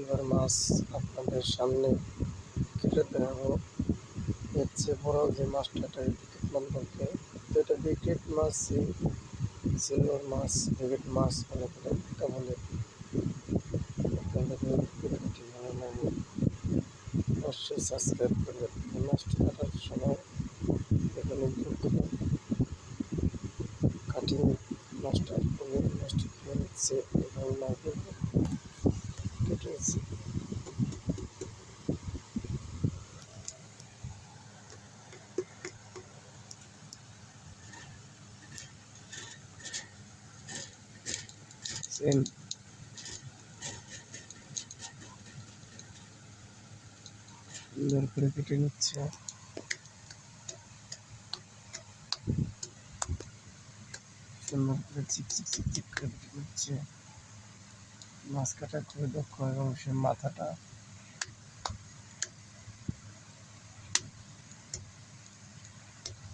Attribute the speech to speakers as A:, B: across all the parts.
A: Silver মাছ আপনাদের সামনে কেটে দেখাবো এর চেয়ে বড় যে মাছটা এটা বিকেট নাম বলতে, তো এটা বিকেট মাছ সিলভার মাছ বিকেট মাছ বলে আপনাদের ভিডিওটি অবশ্যই সাবস্ক্রাইব করবেন। এই মাছটি কাটার সময় এখানে কাটিং মাছটা মাছটি খেয়ে নিচ্ছে এবং না করবে কেটে নিচ্ছে সেম সুন্দর করে কেটে নিচ্ছে। সুন্দর নিচ্ছে। মাছ খুবই দক্ষ এবং সে মাথাটা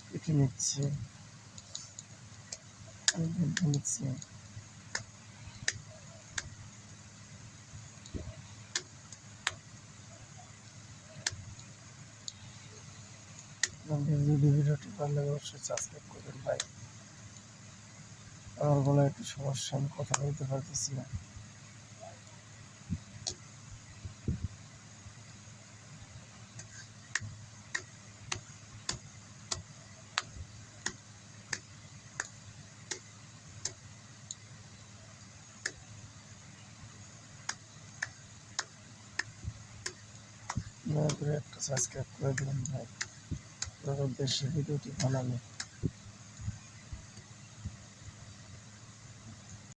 A: কেটে নিচ্ছে নিচ্ছে। আপনাদের যদি ভিডিওটি ভালো লাগে অবশ্যই সাবস্ক্রাইব করবেন, ভাই। আমার গলায় একটু সমস্যা, আমি কথা বলতে পারতেছি না। একটা সাবস্ক্রাইব করে দেবেন, ভাই। আপনার উদ্দেশ্যে ভিডিওটি বানানো